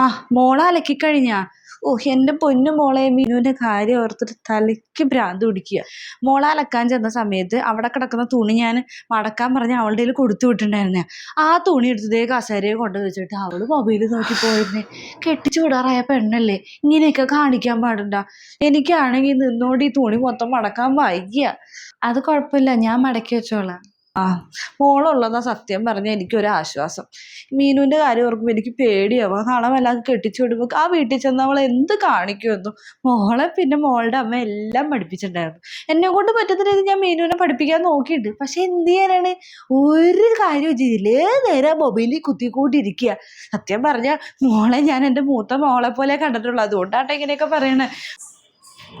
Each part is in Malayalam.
ആ മോളെ അലക്കിക്കഴിഞ്ഞാ ഓ എന്റെ പൊന്നു മോളെ മീനുവിന്റെ കാര്യം ഓർത്തിട്ട് തലയ്ക്ക് ഭ്രാന്ത് പിടിക്കുക. മോളെ അലക്കാൻ ചെന്ന സമയത്ത് അവിടെ കിടക്കുന്ന തുണി ഞാൻ മടക്കാൻ പറഞ്ഞ് അവളുടെ കയ്യിൽ കൊടുത്തു വിട്ടിട്ടുണ്ടായിരുന്നെ. ആ തുണി എടുത്തതേ കസേരയെ കൊണ്ട് വെച്ചിട്ട് അവൾ മൊബൈൽ നോക്കി പോയിരുന്നേ. കെട്ടിച്ചു വിടാറായ പെണ്ണല്ലേ? ഇങ്ങനെയൊക്കെ കാണിക്കാൻ പാടണ്ട? എനിക്കാണെങ്കിൽ നിന്നോണ്ട് ഈ തുണി മൊത്തം മടക്കാൻ വൈകിയ. അത് കുഴപ്പമില്ല ഞാൻ മടക്കി വെച്ചോളാം. ആ മോളുള്ളതാ സത്യം പറഞ്ഞ എനിക്കൊരു ആശ്വാസം. മീനുവിന്റെ കാര്യം ഓർക്കുമ്പോൾ എനിക്ക് പേടിയാവും. നാളെ വല്ലാതെ കെട്ടിച്ചു വിടുമ്പോൾ ആ വീട്ടിൽ ചെന്ന് അവൾ എന്ത് കാണിക്കുമെന്നും. മോളെ പിന്നെ മോളുടെ അമ്മ എല്ലാം പഠിപ്പിച്ചിട്ടുണ്ടായിരുന്നു. എന്നെ കൊണ്ട് പറ്റുന്ന രീതിയിൽ ഞാൻ മീനുവിനെ പഠിപ്പിക്കാൻ നോക്കിയിട്ടുണ്ട്. പക്ഷെ എന്ത് ചെയ്യാനാണ്? ഒരു കാര്യം ചെയ്തില്ല നേരെ മൊബൈലിൽ കുത്തിക്കൂട്ടിരിക്കുക സത്യം പറഞ്ഞാൽ മോളെ ഞാൻ എന്റെ മൂത്ത മോളെ പോലെ കണ്ടിട്ടുള്ളൂ. അതുകൊണ്ടാട്ടെ ഇങ്ങനെയൊക്കെ പറയണേ.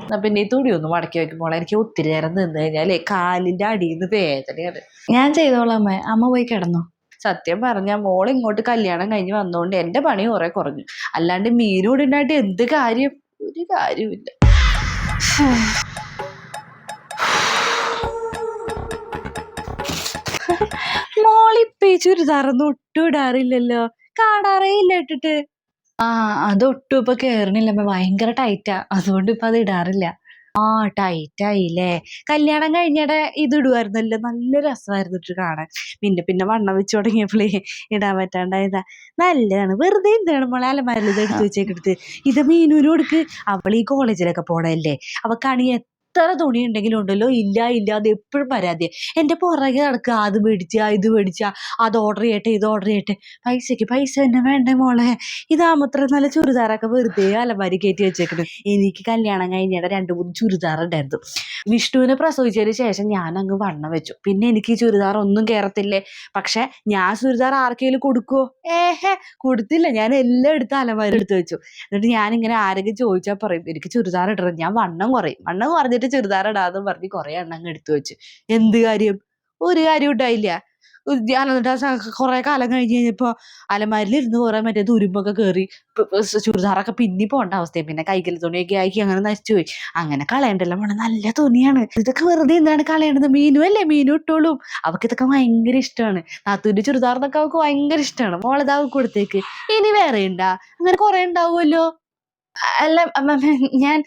എന്നാ പിന്നെ ഈ തുണി ഒന്ന് മടക്കി വെക്കുമ്പോൾ എനിക്ക് ഒത്തിരി നേരം നിന്ന് കഴിഞ്ഞാലേ കാലിന്റെ അടിയിൽ നിന്ന് വേദനയാണ്. ഞാൻ ചെയ്തോളാം അമ്മ. അമ്മ പോയി കിടന്നു. സത്യം പറഞ്ഞാൽ മോൾ ഇങ്ങോട്ട് കല്യാണം കഴിഞ്ഞ് വന്നോണ്ട് എന്റെ പണി കുറെ കുറഞ്ഞു. അല്ലാണ്ട് മീനോട് ഉണ്ടായിട്ട് എന്ത് കാര്യം? ഒരു കാര്യമില്ല മോളിപ്പേ ചുരിദാറൊന്നും ഒട്ടും ഇടാറില്ലല്ലോ. കാണാറേ ഇല്ല ഇട്ടിട്ട്. ആ അത് ഒട്ടും ഇപ്പൊ കേറണില്ല ഭയങ്കര ടൈറ്റാ അതുകൊണ്ട് ഇപ്പൊ അത് ഇടാറില്ല. ആ ടൈറ്റായില്ലേ കല്യാണം കഴിഞ്ഞടെ ഇത് ഇടുമായിരുന്നല്ലോ നല്ല രസമായിരുന്നു ഇട്ട് കാണാൻ. പിന്നെ പിന്നെ വണ്ണം വെച്ച് തുടങ്ങിയപ്പോഴേ ഇടാൻ പറ്റാണ്ടായതാ. നല്ലതാണ്. വെറുതെ എന്താണ് മോളെ അലമാരിൽ ഇത് എടുത്ത് വെച്ചേക്കെടുത്ത് ഇത് മീനൂരും കൊടുക്ക് അവൾ ഈ കോളേജിലൊക്കെ പോണല്ലേ അവക്കാണി എത്ര തുണി ഉണ്ടെങ്കിലും ഉണ്ടല്ലോ. ഇല്ല ഇല്ല അത് എപ്പോഴും പരാതി എന്റെ പുറകെ നടക്കുക. അത് മേടിച്ച ഇത് മേടിച്ച. അത് ഓർഡർ ചെയ്യട്ടെ ഇത് ഓർഡർ ചെയ്യട്ടെ. പൈസയ്ക്ക് പൈസ തന്നെ വേണ്ടേ മോളെ? ഇതാമത്ര നല്ല ചുരിദാറൊക്കെ വെറുതെ അലമാരി കയറ്റി വെച്ചേക്കണം. എനിക്ക് കല്യാണം കഴിഞ്ഞിട രണ്ട് മൂന്ന് ചുരിദാർ ഉണ്ടായിരുന്നു. വിഷ്ണുവിനെ പ്രസവിച്ചതിന് ശേഷം ഞാൻ അങ്ങ് വണ്ണം വെച്ചു. പിന്നെ എനിക്ക് ഈ ചുരിദാർ ഒന്നും കയറത്തില്ലേ പക്ഷെ ഞാൻ ചുരിദാർ ആർക്കെങ്കിലും കൊടുക്കുവോ? ഏഹേ കൊടുത്തില്ല. ഞാൻ എല്ലാം എടുത്ത് അലമാരി എടുത്ത് വെച്ചു. എന്നിട്ട് ഞാനിങ്ങനെ ആരെങ്കിലും ചോദിച്ചാൽ പറയും എനിക്ക് ചുരിദാർ ഇടണം. ഞാൻ വണ്ണം കുറയും. വണ്ണം കുറഞ്ഞിട്ട് ചുരിദാർ ഇടാന്ന് പറഞ്ഞ് കുറേ എണ്ണം അങ്ങ് എടുത്തു വെച്ചു. എന്ത് കാര്യം? ഒരു കാര്യം ഉണ്ടായില്ല. ഞാൻ എന്നിട്ട് കുറെ കാലം കഴിഞ്ഞ് കഴിഞ്ഞപ്പോ അലമാരിൽ ഇരുന്ന് കുറേ മറ്റേ തുരുമ്പൊക്കെ കയറി ചുരിദാറൊക്കെ പിന്നി പോകേണ്ട അവസ്ഥയും. പിന്നെ കൈക്കൽ തുണിയൊക്കെ ആക്കി അങ്ങനെ നശിച്ചു പോയി. അങ്ങനെ കളയണ്ടല്ലോ മോളെ. നല്ല തുണിയാണ്. ഇതൊക്കെ വെറുതെ എന്താണ് കളയേണ്ടത് മീനു അല്ലേ? മീനു ഇട്ടോളും. അവൾക്ക് ഇതൊക്കെ ഭയങ്കര ഇഷ്ടമാണ് നാത്തൂന്റെ ചുരിദാറിനൊക്കെ അവൾക്ക് ഭയങ്കര ഇഷ്ടമാണ് മോളതാവ് കൊടുത്തേക്ക്. ഇനി വേറെ ഉണ്ടാ അങ്ങനെ കുറേ ഉണ്ടാവുമല്ലോ. അല്ല ഞാൻ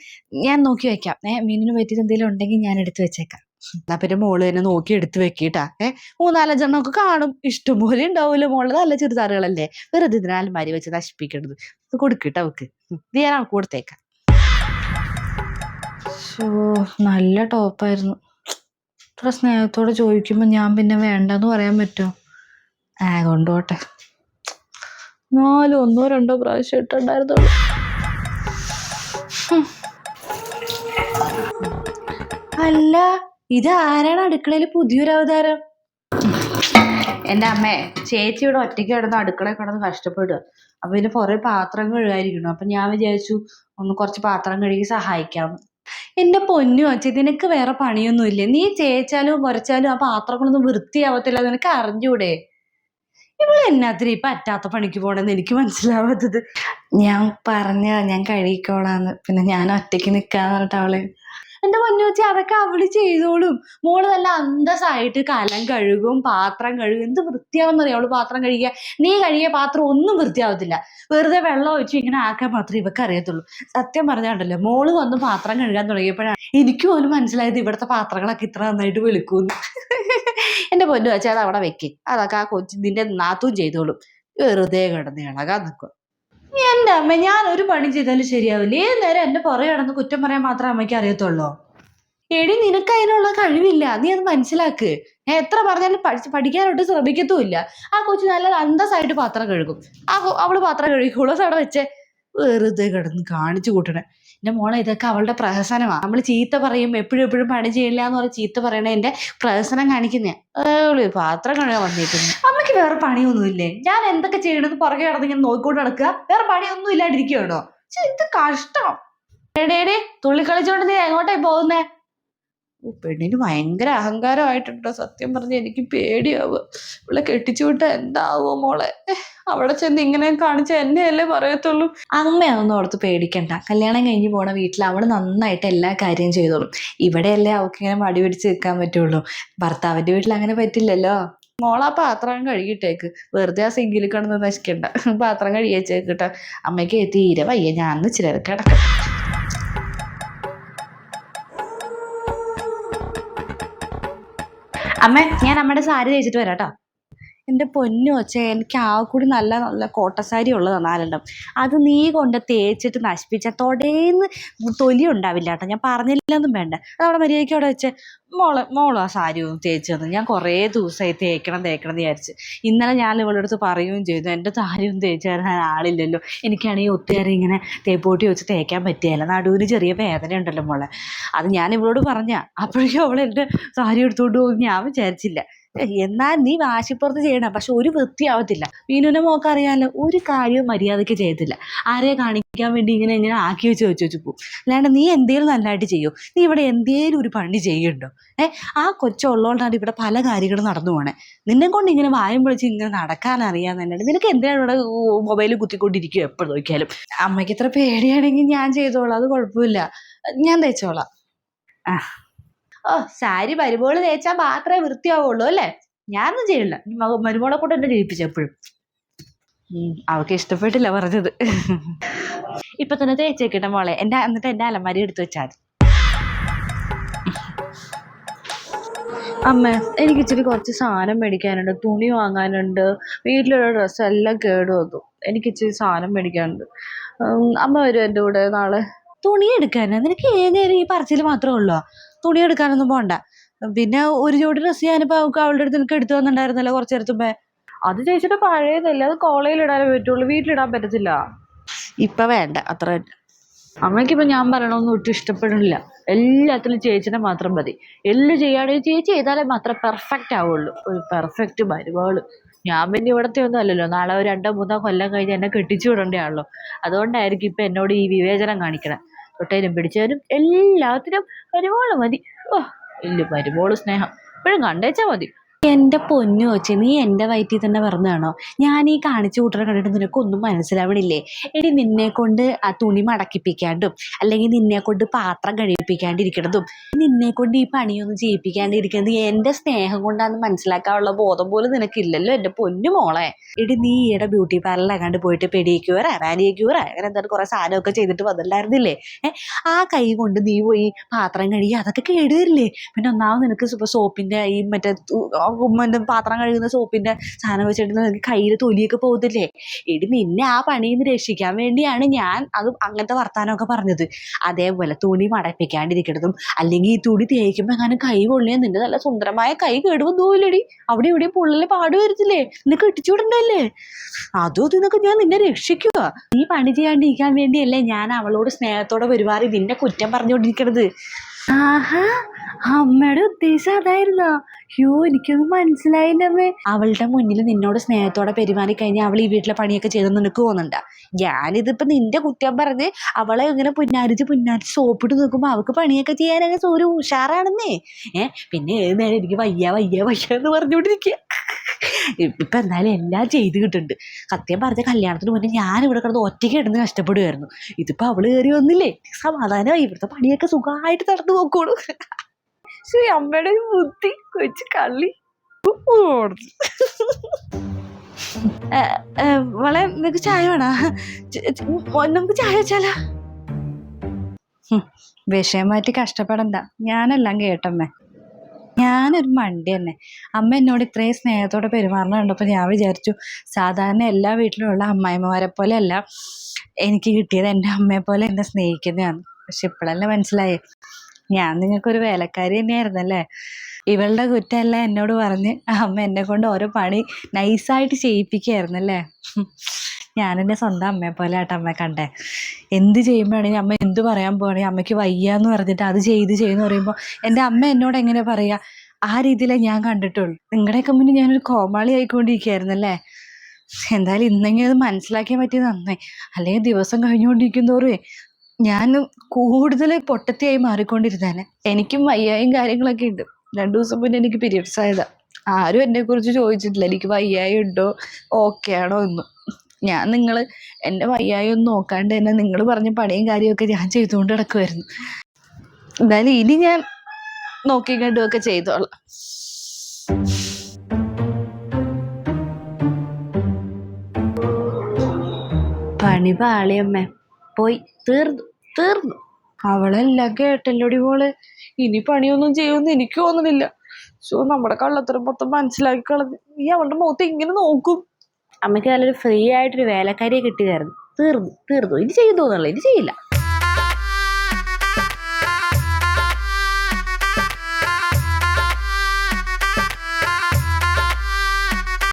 ഞാൻ നോക്കി വെക്കാം. ഏഹ് മീനിന് പറ്റിയത് എന്തെങ്കിലും ഉണ്ടെങ്കിൽ ഞാൻ എടുത്തു വെച്ചേക്കാം. എന്നാ പിന്നെ മോൾ തന്നെ നോക്കി എടുത്തു വെക്കിട്ടാ. ഏഹ് മൂന്നാലഞ്ചെണ്ണം ഒക്കെ കാണും. ഇഷ്ടംപോലെ ഉണ്ടാവുമല്ലോ മോൾ. നല്ല ചെറുതാറുകളല്ലേ. വെറുതെ ഇതിനാലും മാരി വെച്ച് നശിപ്പിക്കരുത്. അത് കൊടുക്കട്ടെ അവക്ക്. ഇത് ഞാൻ അവൾക്ക് കൊടുത്തേക്കാം. ഷോ നല്ല ടോപ്പായിരുന്നു. ഇത്ര സ്നേഹത്തോടെ ചോദിക്കുമ്പോൾ ഞാൻ പിന്നെ വേണ്ടെന്ന് പറയാൻ പറ്റുമോ? ആ കൊണ്ടുപോട്ടെ നാലോ ഒന്നോ രണ്ടോ പ്രാവശ്യം ഇട്ടുണ്ടായിരുന്നുള്ളൂ. അല്ല ഇത് ആരാണ് അടുക്കളയിൽ പുതിയൊരു അവതാരം? എന്റെ അമ്മേ ചേച്ചി ഇവിടെ ഒറ്റയ്ക്ക് കിടന്ന് അടുക്കളയിൽ കിടന്ന് കഷ്ടപ്പെടുക. അപ്പൊ ഇതിന് കുറെ പാത്രം കഴുകാതിരിക്കണം? അപ്പൊ ഞാൻ വിചാരിച്ചു ഒന്ന് കുറച്ച് പാത്രം കഴുകി സഹായിക്കാം. എന്റെ പൊന്നു അച്ഛ നിനക്ക് വേറെ പണിയൊന്നുമില്ലേ? നീ ചേച്ചാലും കുറച്ചാലും ആ പാത്രങ്ങളൊന്നും വൃത്തിയാവത്തില്ല നിനക്ക് അറിഞ്ഞൂടെ? ഇവൾ എന്നാത്തിരി പറ്റാത്ത പണിക്ക് പോണെന്ന് എനിക്ക് മനസ്സിലാവാത്തത്. ഞാൻ പറഞ്ഞ ഞാൻ കഴുകിക്കോളാന്ന്. പിന്നെ ഞാൻ ഒറ്റയ്ക്ക് നിക്കാന്ന് പറഞ്ഞിട്ട് അവൾ എന്റെ പൊന്നുവച്ചി അതൊക്കെ അവൾ ചെയ്തോളും. മോൾ നല്ല അന്തസ്സായിട്ട് കലം കഴുകും പാത്രം കഴുകും. എന്ത് വൃത്തിയാവുന്നറിയാം അവൾ പാത്രം കഴുകിയ? നീ കഴുകിയ പാത്രം ഒന്നും വൃത്തിയാവത്തില്ല. വെറുതെ വെള്ളം ഒഴിച്ച് ഇങ്ങനെ ആക്കാൻ മാത്രമേ ഇവക്ക് അറിയത്തുള്ളൂ. സത്യം പറഞ്ഞാണ്ടല്ലോ മോൾ വന്ന് പാത്രം കഴുകാൻ തുടങ്ങിയപ്പോഴാണ് എനിക്ക് പോലും മനസ്സിലായത് ഇവിടുത്തെ പാത്രങ്ങളൊക്കെ ഇത്ര നന്നായിട്ട് വെളുക്കൂന്ന് എന്റെ പൊന്നു വെച്ചാൽ അത് അവിടെ വെക്ക്. അതൊക്കെ ആ കൊച്ചു നിന്റെ നാത്തും ചെയ്തോളും. വെറുതെ കിടന്ന് ഇളകാൻ നിൽക്കുക എന്റെ അമ്മ ഞാൻ ഒരു പണി ചെയ്താലും ശരിയാവില്ല. ഏത് നേരം എന്റെ പുറകെ കിടന്ന് കുറ്റം പറയാൻ മാത്രമേ അമ്മയ്ക്ക് അറിയത്തുള്ളൂ? എടി നിനക്ക് അതിനുള്ള കഴിവില്ല. നീ അത് മനസ്സിലാക്ക്. ഞാൻ എത്ര പറഞ്ഞാലും പഠിച്ച് പഠിക്കാനോട്ട് ശ്രമിക്കത്തുമില്ല. ആ കൊച്ചു നല്ല അന്തസ്സായിട്ട് പാത്രം കഴുകും. ആ അവൾ പാത്രം കഴുകിക്കോളൂ. അവിടെ വെച്ച്. വെറുതെ കിടന്ന് കാണിച്ചു കൂട്ടണേ. എന്റെ മോളെ ഇതൊക്കെ അവളുടെ പ്രഹസനമാണ് നമ്മൾ ചീത്ത പറയും എപ്പോഴും എപ്പോഴും പണി ചെയ്യില്ല എന്ന് പറഞ്ഞ് ചീത്ത പറയണ എന്റെ പ്രഹസനം കാണിക്കുന്നേ. പാത്രം കഴുകാൻ അമ്മയ്ക്ക് വേറെ പണിയൊന്നുമില്ലേ? ഞാൻ എന്തൊക്കെ ചെയ്യണമെന്ന് പുറകെ കിടന്ന് ഇങ്ങനെ നോക്കിക്കൊണ്ട് നടക്കുക? വേറെ പണിയൊന്നും ഇല്ലാണ്ടിരിക്കുകയാണോ? ഇത് കഷ്ടം. എടേടെ തുള്ളി കളിച്ചോണ്ട് നീ എങ്ങോട്ടായി പോകുന്നേ? ഓ, പെണ്ണിന് ഭയങ്കര അഹങ്കാരമായിട്ടുണ്ടോ? സത്യം പറഞ്ഞ എനിക്ക് പേടിയാവുക. ഇവിടെ കെട്ടിച്ചു വിട്ട എന്താവോ മോളെ? അവിടെ ചെന്ന് ഇങ്ങനെ കാണിച്ച എന്നെയല്ലേ പറയത്തുള്ളൂ? അമ്മയൊന്നും ഓർത്ത് പേടിക്കണ്ട. കല്യാണം കഴിഞ്ഞ് പോണ വീട്ടിൽ അവൾ നന്നായിട്ട് എല്ലാ കാര്യം ചെയ്തോളും. ഇവിടെയല്ലേ അവൾക്ക് ഇങ്ങനെ മടി പിടിച്ച് നിൽക്കാൻ പറ്റുള്ളൂ. ഭർത്താവിന്റെ വീട്ടിൽ അങ്ങനെ പറ്റില്ലല്ലോ. മോളാ പാത്രം കഴുകിട്ടേക്ക് വെറുതെ ആ സിങ്കിൽ കിടന്ന് നശിക്കണ്ട. പാത്രം കഴുകിയേച്ചേക്കിട്ട അമ്മയ്ക്ക് തീരെ വയ്യ. ഞാൻ ഇച്ചിരി അമ്മ ഞാൻ അമ്മയുടെ സാരി തേച്ചിട്ട് വരാട്ടോ. കേട്ടോ എന്റെ പൊന്നു വച്ചേ എനിക്ക് ആ കൂടി നല്ല നല്ല കോട്ടസാരി ഉള്ളതാണ് നാലെണ്ണം. അത് നീ കൊണ്ട് തേച്ചിട്ട് നശിപ്പിച്ച തൊടേന്ന് തൊലി ഉണ്ടാവില്ല കേട്ടോ. ഞാൻ പറഞ്ഞില്ലെന്നും വേണ്ട. അതവിടെ മര്യാദയ്ക്ക് അവിടെ വെച്ച് മോൾ മോൾ ആ സാരി ഒന്ന് തേച്ച് തന്നു. ഞാൻ കുറേ ദിവസമായി തേക്കണം തേക്കണം എന്ന് വിചാരിച്ച്. ഇന്നലെ ഞാൻ ഇവളുടെ അടുത്ത് പറയുകയും ചെയ്തു എന്റെ സാരി ഒന്നും തേച്ച് തരാൻ ആളില്ലല്ലോ. എനിക്കാണെങ്കിൽ ഒത്തിരി ഇങ്ങനെ തേപ്പോട്ടി വെച്ച് തേക്കാൻ പറ്റിയല്ല. നടുവിന് ചെറിയ വേദന ഉണ്ടല്ലോ മോളെ. അത് ഞാൻ ഇവളോട് പറഞ്ഞ. അപ്പോഴേക്കും അവളെന്റെ സാരി എടുത്തുകൊണ്ട് പോകും ഞാൻ വിചാരിച്ചില്ല. എന്നാൽ നീ വാശിപ്പുറത്ത് ചെയ്യണം. പക്ഷെ ഒരു വൃത്തിയാവത്തില്ല. മീനുവിനെ മോക്ക് അറിയാമല്ലോ ഒരു കാര്യവും മര്യാദയ്ക്ക് ചെയ്യത്തില്ല. ആരെ കാണിക്കാൻ വേണ്ടി ഇങ്ങനെ ഇങ്ങനെ ആക്കി വെച്ച് വെച്ച് വെച്ച് പോകും അല്ലാണ്ട് നീ എന്തേലും നല്ലതായിട്ട് ചെയ്യൂ? നീ ഇവിടെ എന്തേലും ഒരു പണി ചെയ്യുന്നുണ്ടോ? ഏഹ് ആ കൊച്ചുള്ളതുകൊണ്ടാണ് ഇവിടെ പല കാര്യങ്ങളും നടന്നു പോണേ. നിന്നെ കൊണ്ട് ഇങ്ങനെ വായം പൊളിച്ച് ഇങ്ങനെ നടക്കാൻ അറിയാന്നല്ലാണ്ട് നിനക്ക് എന്തിനാണ് ഇവിടെ മൊബൈൽ കുത്തിക്കൊണ്ടിരിക്കുക എപ്പോഴും നോക്കിയാലും? അമ്മയ്ക്ക് ഇത്ര പേടിയാണെങ്കിൽ ഞാൻ ചെയ്തോളാം. അത് കുഴപ്പമില്ല. ഞാൻ തയ്ച്ചോളാം. ആ. ഓ സാരി മരുമോൾ തേച്ചാൽ മാത്രമേ വൃത്തിയാവുള്ളൂ അല്ലേ? ഞാനൊന്നും ചെയ്യില്ല മരുമോളെ കൊണ്ട് എന്നെ ജയിപ്പിച്ചപ്പോഴും അവൾക്ക് ഇഷ്ടപ്പെട്ടില്ല പറഞ്ഞത്. ഇപ്പൊ തന്നെ തേച്ചേക്കട്ടെ മോളെ. എന്റെ എന്നിട്ട് എന്റെ അലമാരി എടുത്തു വെച്ചാൽ അമ്മ എനിക്ക് ഇച്ചിരി കുറച്ച് സാധനം മേടിക്കാനുണ്ട്. തുണി വാങ്ങാനുണ്ട്. വീട്ടിലുള്ള ഡ്രസ്സ് എല്ലാം കേടു വന്നു. എനിക്ക് ഇച്ചിരി സാധനം മേടിക്കാനുണ്ട്. അമ്മ വരും എന്റെ കൂടെ നാളെ? തുണി എടുക്കാനാ? നിനക്ക് ഏത് നേരം ഈ പറച്ചിൽ മാത്രമേ ഉള്ളൂ? തുണി എടുക്കാനൊന്നും പോണ്ട. പിന്നെ ഒരു ജോഡി ഡ്രസ്സ് ഞാനിപ്പോൾ അവൾക്ക് അവളുടെ അടുത്ത് നിനക്ക് എടുത്തു വന്നിട്ടുണ്ടായിരുന്നല്ലോ കുറച്ച് നേരത്തുമ്പേ അത് ചേച്ചിട്ട് പഴയതല്ല അത് കോളേജിൽ ഇടാനേ പറ്റുള്ളൂ വീട്ടിലിടാൻ പറ്റത്തില്ല. ഇപ്പൊ വേണ്ട അത്ര തന്നെ. ഞാൻ പറയണൊന്നും ഒട്ടും ഇഷ്ടപ്പെടുന്നില്ല. എല്ലാത്തിലും ചേച്ചിനെ മാത്രം മതി. എല്ലാം ചെയ്യുകയാണെങ്കിൽ ചേച്ചി ചെയ്താലേ മാത്രം പെർഫെക്റ്റ് ആവുള്ളൂ. ഒരു പെർഫെക്റ്റ് മരുമകൾ. ഞാൻ പിന്നെ ഇവിടത്തെ ഒന്നും അല്ലല്ലോ. നാളെ ഒരു രണ്ടോ മൂന്നോ കൊല്ലം കഴിഞ്ഞ് എന്നെ കെട്ടിച്ചു വിടേണ്ടതാണല്ലോ അതുകൊണ്ടായിരിക്കും ഇപ്പൊ എന്നോട് ഈ വിവേചനം കാണിക്കണം. തൊട്ടേലും പിടിച്ചതിനും എല്ലാത്തിനും പരിമോൾ മതി. ഓ ഇല്ല പരിമോൾ സ്നേഹം. എപ്പോഴും കണ്ടേച്ചാ മതി. എന്റെ പൊന്നു വെച്ച് നീ എന്റെ വയറ്റിൽ തന്നെ പറഞ്ഞാണോ ഞാൻ ഈ കാണിച്ചു കൂട്ടറെ കണ്ടിട്ട് നിനക്കൊന്നും മനസ്സിലാവണില്ലേ? എടി നിന്നെ കൊണ്ട് ആ തുണി മടക്കിപ്പിക്കാണ്ടും അല്ലെങ്കിൽ നിന്നെ കൊണ്ട് പാത്രം കഴിപ്പിക്കാണ്ടിരിക്കണതും നിന്നെ കൊണ്ട് ഈ പണിയൊന്നും ചെയ്യിപ്പിക്കാണ്ടിരിക്കുന്നത് എന്റെ സ്നേഹം കൊണ്ടാന്ന് മനസ്സിലാക്കാനുള്ള ബോധം പോലും നിനക്കില്ലല്ലോ എന്റെ പൊന്നു മോളെ. എടി നീ ഈയിടെ ബ്യൂട്ടി പാർലറിലാകാണ്ട് പോയിട്ട് പെഡിക്യൂർ മാനിക്യൂറാ അങ്ങനെ എന്തായാലും കുറെ സാധനമൊക്കെ ചെയ്തിട്ട് വന്നിട്ടുണ്ടായിരുന്നില്ലേ? ആ കൈ കൊണ്ട് നീ പോയി പാത്രം കഴുകി അതൊക്കെ കേടുവരില്ലേ? പിന്നെ ഒന്നാമത് നിനക്ക് സോപ്പിന്റെ ഈ മറ്റേ പാത്രം കഴുകുന്ന സോപ്പിന്റെ സാധനം വെച്ചിട്ട് നിനക്ക് കയ്യിൽ തൊലിയൊക്കെ പോകത്തില്ലേ? എടി നിന്നെ ആ പണിയിൽ നിന്ന് രക്ഷിക്കാൻ വേണ്ടിയാണ് ഞാൻ അത് അങ്ങനത്തെ വർത്താനമൊക്കെ പറഞ്ഞത്. അതേപോലെ തുണി മടപ്പിക്കാണ്ടിരിക്കണതും അല്ലെങ്കിൽ ഈ തുണി തേക്കുമ്പോൾ എങ്ങാനും കൈ പൊള്ളിയാൽ നിന്റെ നല്ല സുന്ദരമായ കൈ കേടുവന്നോയില്ലടി അവിടെ ഇവിടെ പൊള്ളൽ പാട് വരത്തില്ലേ? നിനക്ക് ഇട്ടിച്ചു വിടണ്ടല്ലേ അതും നിനക്ക് ഞാൻ നിന്നെ രക്ഷിക്കുക നീ പണി ചെയ്യാണ്ടിരിക്കാൻ വേണ്ടിയല്ലേ ഞാൻ അവളോട് സ്നേഹത്തോടെ പെരുമാറി നിന്നെ കുറ്റം പറഞ്ഞുകൊണ്ടിരിക്കണത്? ആഹാ അമ്മയുടെ ഉദ്ദേശം അതായിരുന്നോ? അയ്യോ എനിക്കൊന്നും മനസ്സിലായില്ലമ്മേ. അവളുടെ മുന്നിൽ നിന്നോട് സ്നേഹത്തോടെ പെരുമാറി കഴിഞ്ഞാൽ അവൾ ഈ വീട്ടിലെ പണിയൊക്കെ ചെയ്തെന്ന് നിനക്ക് പോകുന്നുണ്ട് ഞാനിതിപ്പോ നിന്റെ കുറ്റം പറഞ്ഞ് അവളെ ഇങ്ങനെ പുന്നാരിച്ച് പുന്നാരിച്ച് സോപ്പിട്ട് നിൽക്കുമ്പോൾ അവൾക്ക് പണിയൊക്കെ ചെയ്യാനൊക്കെ ഒരു ഉഷാറാണെന്നേ. ഏഹ് പിന്നെ ഏത് നേരം എനിക്ക് വയ്യ വയ്യ വയ്യ എന്ന് പറഞ്ഞുകൊണ്ടിരിക്കുക ഇപ്പൊ എന്തായാലും എല്ലാം ചെയ്ത് കിട്ടുന്നുണ്ട്. സത്യം പറഞ്ഞ കല്യാണത്തിന് മുന്നേ ഞാൻ ഇവിടെ കിടന്ന് ഒറ്റയ്ക്ക് കിടന്ന് കഷ്ടപ്പെടുമായിരുന്നു ഇതിപ്പോൾ അവൾ കയറി വന്നില്ലേ? സമാധാനമായി. ഇവിടുത്തെ പണിയൊക്കെ സുഖമായിട്ട് നടന്നു നോക്കോളൂ ശ്രീ അമ്മയുടെ ബുദ്ധി. കൊച്ചു കള്ളി. മോളെ നിനക്ക് ചായ വേണോ? നമുക്ക് ചായ വെച്ചാലോ? വിഷയം മാറ്റി കഷ്ടപ്പെടണ്ട. ഞാനെല്ലാം കേട്ടമ്മേ. ഞാനൊരു മണ്ടി തന്നെ. അമ്മ എന്നോട് ഇത്രയും സ്നേഹത്തോടെ പെരുമാറണം കണ്ടപ്പോൾ ഞാൻ വിചാരിച്ചു സാധാരണ എല്ലാ വീട്ടിലുള്ള അമ്മായിമ്മമാരെ പോലെയല്ല എനിക്ക് കിട്ടിയത് എന്റെ അമ്മയെ പോലെ എന്നെ സ്നേഹിക്കുന്നതാണ്. പക്ഷെ ഇപ്പോഴല്ലേ മനസ്സിലായേ? ഞാൻ നിങ്ങൾക്കൊരു വേലക്കാരി തന്നെയായിരുന്നല്ലേ? ഇവളുടെ കുറ്റമല്ല എന്നോട് പറഞ്ഞ് അമ്മ എന്നെ കൊണ്ട് ഓരോ പണി നൈസായിട്ട് ചെയ്യിപ്പിക്കുകയായിരുന്നല്ലേ? ഞാൻ എന്റെ സ്വന്തം അമ്മയെ പോലെ ആട്ടോ അമ്മയെ കണ്ടേ. എന്ത് ചെയ്യുമ്പോഴാണെങ്കിൽ അമ്മ എന്ത് പറയാൻ പോകണമെങ്കിൽ അമ്മയ്ക്ക് വയ്യാന്ന് പറഞ്ഞിട്ട് അത് ചെയ്ത് ചെയ്യുന്ന പറയുമ്പോൾ എന്റെ അമ്മ എന്നോട് എങ്ങനെ പറയാ ആ രീതിയിലേ ഞാൻ കണ്ടിട്ടുള്ളൂ. നിങ്ങളുടെയൊക്കെ മുന്നിൽ ഞാനൊരു കോമാളി ആയിക്കൊണ്ടിരിക്കുകയായിരുന്നു അല്ലേ എന്തായാലും ഇന്നെങ്കിലും അത് മനസ്സിലാക്കിയാൻ പറ്റിയത്? നന്നായി. അല്ലെങ്കിൽ ദിവസം കഴിഞ്ഞുകൊണ്ടിരിക്കും ഞാൻ കൂടുതൽ പൊട്ടത്തിയായി മാറിക്കൊണ്ടിരുന്നേനെ. എനിക്കും വയ്യായും കാര്യങ്ങളൊക്കെ ഉണ്ട്. രണ്ടു ദിവസം മുന്നേ എനിക്ക് പീരിയഡ്സ് ആയതാണ് ആരും എന്നെക്കുറിച്ച് ചോദിച്ചിട്ടില്ല. എനിക്ക് വയ്യായി ഉണ്ടോ? ഓക്കെ ആണോ എന്നും. ഞാൻ നിങ്ങൾ എന്റെ വയ്യായി ഒന്നും നോക്കാണ്ട് തന്നെ നിങ്ങൾ പറഞ്ഞ പണിയും കാര്യമൊക്കെ ഞാൻ ചെയ്തുകൊണ്ട് കിടക്കുമായിരുന്നു എന്തായാലും ഇനി ഞാൻ നോക്കി കണ്ടുമൊക്കെ ചെയ്തോളാം. പണി പാളിയമ്മേ പോയി. തീർന്നു. തീർന്നു. അവളെല്ലാം കേട്ടല്ലോടി മോൾ? ഇനി പണിയൊന്നും ചെയ്യുമെന്ന് എനിക്ക് തോന്നുന്നില്ല സോ നമ്മുടെ കള്ളത്തരം മൊത്തം മനസ്സിലാക്കി കളഞ്ഞു. നീ അവളുടെ മുഖത്ത് ഇങ്ങനെ നോക്കും. അമ്മയ്ക്ക് നല്ലൊരു ഫ്രീ ആയിട്ടൊരു വേലക്കാരിയെ കിട്ടിയതായിരുന്നു തീർന്നു തീർന്നു. ഇനി ചെയ്യും തോന്നുന്നില്ല ഇത് ചെയ്യില്ല.